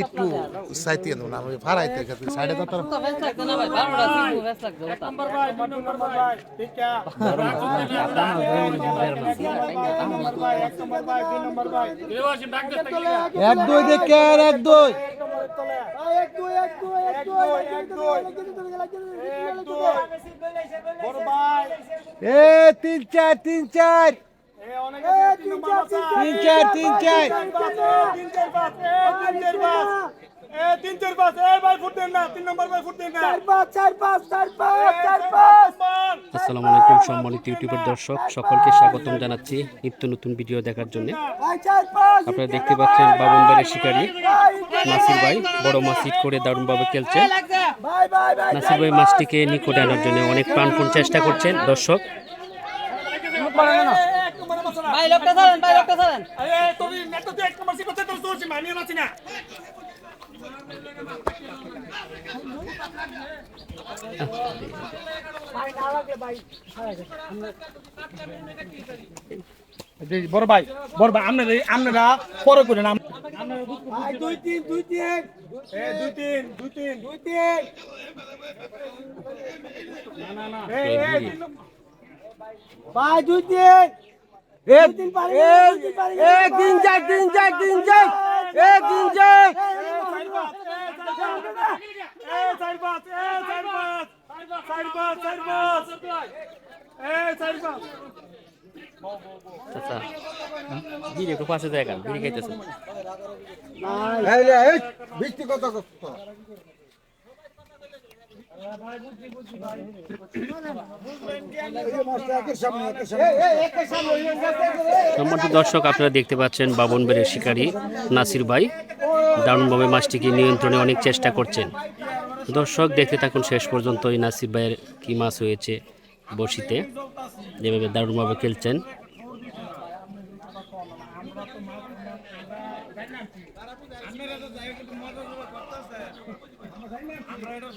একটু সাইতে না আমি ফারাইতে গেছি সাইডে তো তোর এক দুই দেখে এক দুই। এ তিন চার তিন চার। তিন চার তিন চার তিন চার পাঁচ। এ ভাই ফুট দেন না। তিন নম্বর ভাই ফুট দেন না। আসসালামু আলাইকুম সম্মানিত ইউটিউবের দর্শক সকলকে স্বাগতম জানাচ্ছি নিত্য নতুন ভিডিও দেখার জন্য। আপনারা দেখতে পাচ্ছেন বাবনবাড়ির শিকারী। নাসির ভাই বড় মাছ হিট করে দারুণভাবে খেলছেন নাসির ভাই মাছটিকে নিকটে আনার জন্য অনেক প্রাণপণ চেষ্টা করছেন দর্শক। ভাই লোকটা ভাই লোকটা বড় ভাই বড় ভাই আপনারা আপনারা পরে করেন দুই তিন দুই তিন। দুই তিন দুই তিন। দুই তিন। না না না। ভাই দুই তিন। তিন চার তিন চার তিন চার এ তিন চার আচ্ছা ভিড় একটু পাশে দেখান ভিড় খাইতেছে বৃষ্টি কত সম্মানিত দর্শক, আপনারা দেখতে পাচ্ছেন বাবনবাড়ির শিকারী নাসির ভাই। দারুণভাবে মাছটিকে নিয়ন্ত্রণে অনেক চেষ্টা করছেন। দর্শক, দেখতে থাকুন শেষ পর্যন্ত এই নাসির ভাইয়ের কী মাছ হয়েছে বড়শিতে। যেভাবে দারুণভাবে খেলছেন এ তিন চার তিন চার তিনে তোলে তিনে তোলে হইলে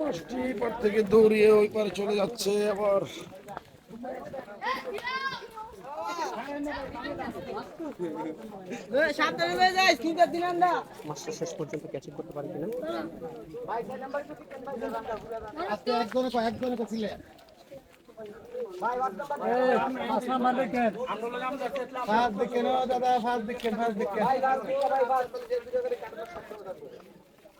মাছটি পার থেকে দৌড়িয়ে ওই পারে চলে যাচ্ছে আবার হয়ে মাছটা শেষ পর্যন্ত ক্যাচিং করতে পারি কিনা ফার্স্ট দেখেন দাদা ফার্স্ট দেখেন ফার্স্ট দেখেন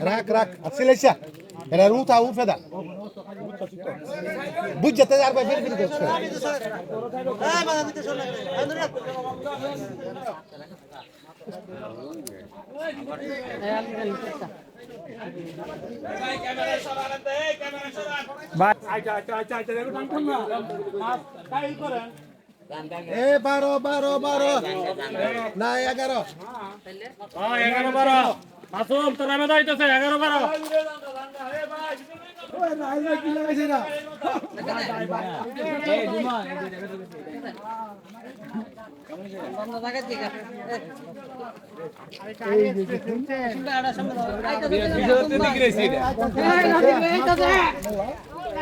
রাখ রাখ আসিলাইছা এরা উঠা উঠে দা বুঝ যেতে আর ভাই বের বের করছে এ বারো বারো বারো। না এগারো। এগারো বারো। মাসুম তোর নামে দাইতেছে এগারো বারো। কি লাগাইছে না বন্ধ থাকে ঠিক আছে রাহুল ভাইয়ের দেখুন এটা না এই যে সেটআপের মেইন কারিগর কারিগর এই না ট্রেডিং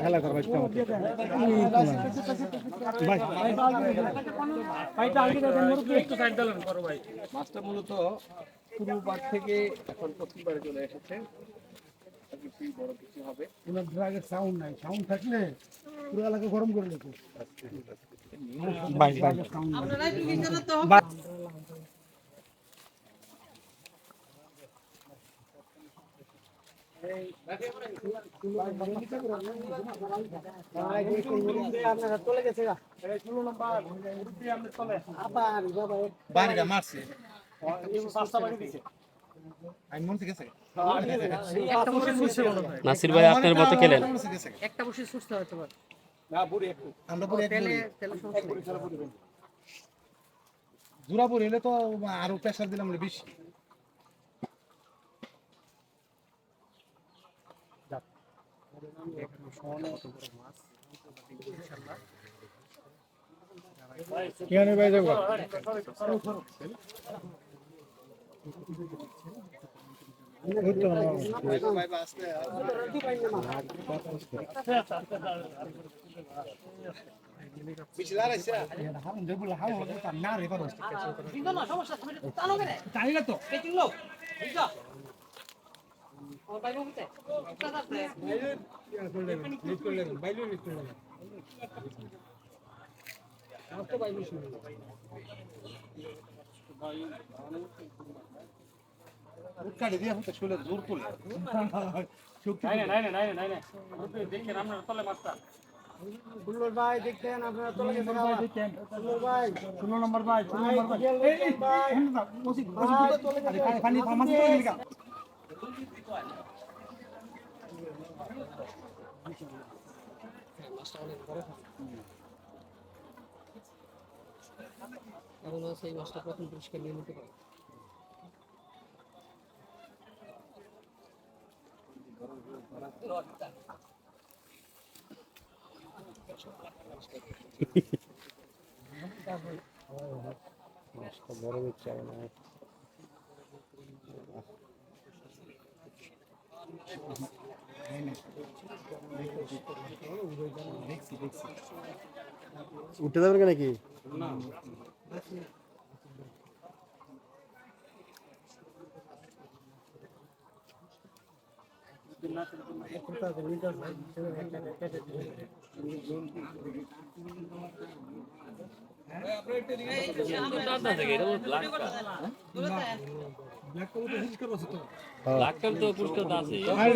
খেলা করার একটা মতো। ভাই। মাছটা মূলত পূর্ব পার থেকে এখন পাড়ে চলে এসেছে। বড় কিছু হবে। ড্রাগের সাউন্ড নাই সাউন্ড থাকলে পুরো এলাকা গরম করে লেখো বাই বাই সাউন্ড আপনারা একটু পিছনে তো আপনারা চলে গেছে গা আবার বাবা বাড়িটা মারছে। মন নাসির ভাই আপনার মতো খেলেন। একটা বসে সুস্থ হতে পারে। না বুড়ি একটু। আমরা তো আরও প্রেসার দিলাম বলে বেশি। কেন ভাই যাব সমস্যা তো পেটিং লোক বুঝছ ও ভাই বলতে কথা আছে কাটে দিয়ে হতে শুলে জোর করলে ফুল্লর ভাই দেখতেন আপনারা চলে গেছেন ভাই ষোলো নম্বর ভাই ষোলো নম্বর ভাই এই, এখানে সেই মাছটা প্রথম পরিষ্কার নিয়ে নিতে পারে উঠে যাবেন কেন কি আরে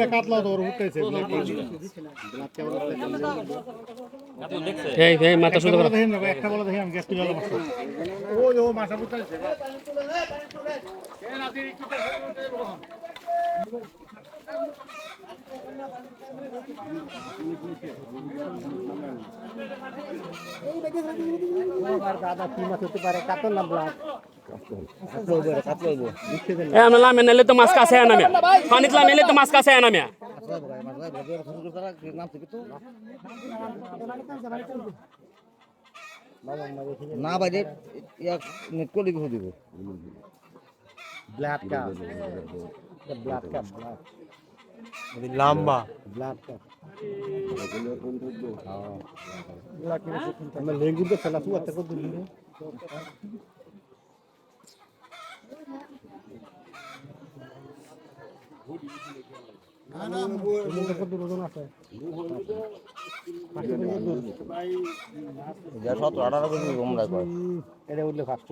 কাতলা তো ওর উঠতেছে এই এই মাথা শুধু দেখেন একটা বলে দেখেন গ্যাস তুলে ও মাথা উঠতেছে দাদা কি মাছ হতে পারে না ব্লাড এ আমরা নালে তো মাছ কাছে আনামে পানিতে লামে তো মাছ কাছে আনামে না বাইরে এক নেট করে দিব দিব ব্লাড কা ব্লাড কা লম্বা। ব্লাড কা আমরা লেঙ্গুর তো খেলা তুই এত কত দিন যা সতেরো আঠারো কেজি তোমরা কয়। এটা উঠলে ফার্স্ট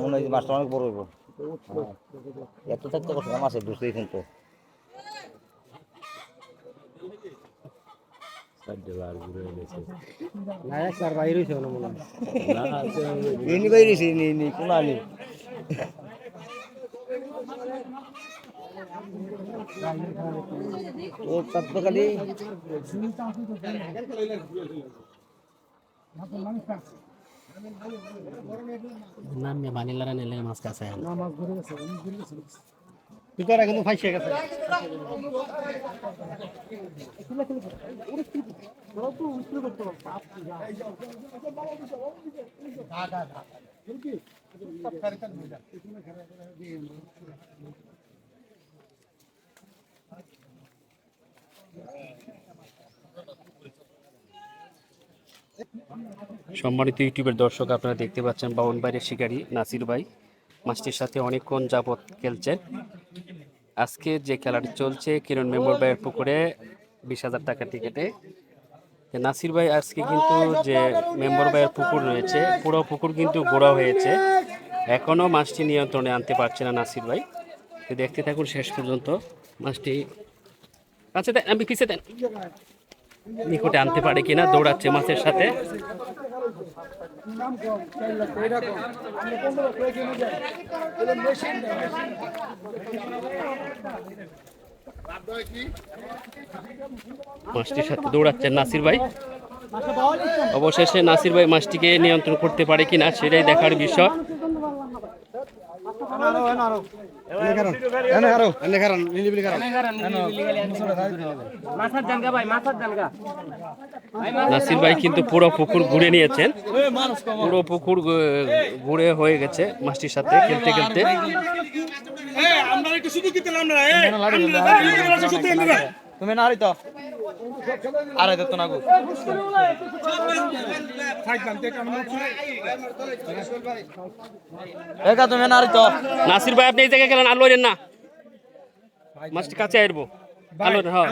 মনে হয় মাছটা অনেক বড় হইব। এত থাকতে কষ্ট মাছের দুশোই কিন্তু নায়ক স্যার বাইরে হইছে মনে মনে এনি বাইরে নি নি কোন আনি ও তাত্ত্ব খালি নাম বানিলারা নিলে মাছ কাছে না মাছ ধরে গেছে কিন্তু গেছে। সম্মানিত ইউটিউবের দর্শক আপনারা দেখতে পাচ্ছেন বাউন বাইরের শিকারী নাসির ভাই। মাছটির সাথে অনেকক্ষণ যাবৎ খেলছেন আজকে যে খেলাটি চলছে, কিরণ মেম্বর ভাইয়ের পুকুরে বিশ হাজার টাকা টিকেটে। নাসির ভাই আজকে কিন্তু যে মেম্বর ভাইয়ের পুকুর রয়েছে, পুরো পুকুর কিন্তু গোড়া হয়েছে। এখনও মাছটি নিয়ন্ত্রণে আনতে পারছে না নাসির ভাই। দেখতে থাকুন শেষ পর্যন্ত মাছটি আচ্ছা দেন, আমি পিছিয়ে দেন। নিকটে আনতে পারে কিনা, দৌড়াচ্ছে মাছের সাথে। মাছটির সাথে দৌড়াচ্ছেন নাসির ভাই। অবশেষে নাসির ভাই মাছটিকে নিয়ন্ত্রণ করতে পারে কিনা, সেটাই দেখার বিষয়। নাসির ভাই কিন্তু পুরো পুকুর ঘুরে নিয়েছেন। পুরো পুকুর ঘুরে হয়ে গেছে মাছটির সাথে খেলতে খেলতে। তুমি না। গো থাকলাম তে কেমন একা তুমি নারী তো। নাসির ভাই, আপনি এই জায়গায় গেলেন আলো না। মাছটি কাছে আসব আলো হ্যাঁ।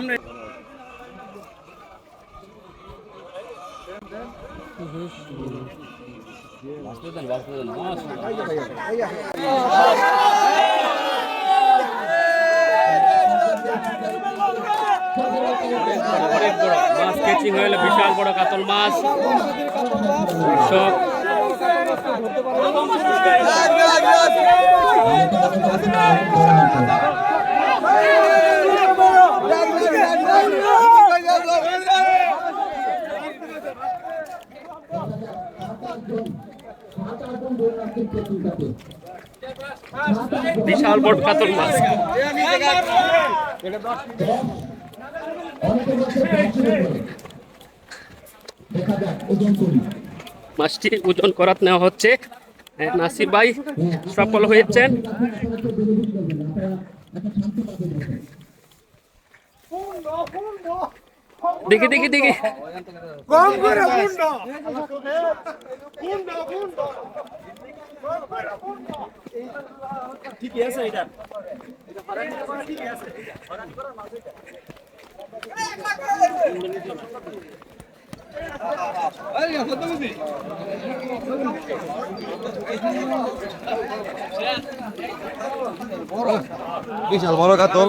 অনেক বড় মাছ কেচিং হয়ে বিশাল বড় কাতল মাছ। সব বিশাল বড় কাতল মাছ। মাছটি ওজন করাত নেওয়া হচ্ছে। নাসির ভাই সফল হয়েছেন। দেখি দেখি দেখি। কম করে কুন্ড কুন্ড কুন্ড ঠিকই আছে এটা। বিশাল বড় কাতল।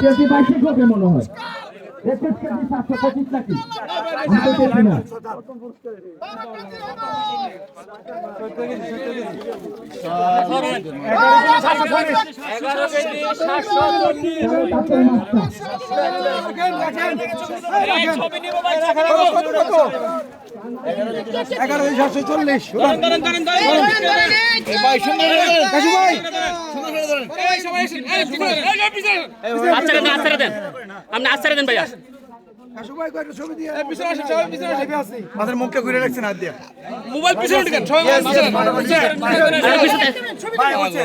কেজি বাইশে মনে হয়। একুশ কেজি সাতশো পঁচিশ নাকি এগারো সাতশো চল্লিশ আচ্ছা দেন আচ্ছা দেন। আপনি আচ্ছা দেন ভাইয়া। সবাই মুখটা ঘুরে রাখছেন হাত দিয়ে। আর পিছনে। ভাই হচ্ছে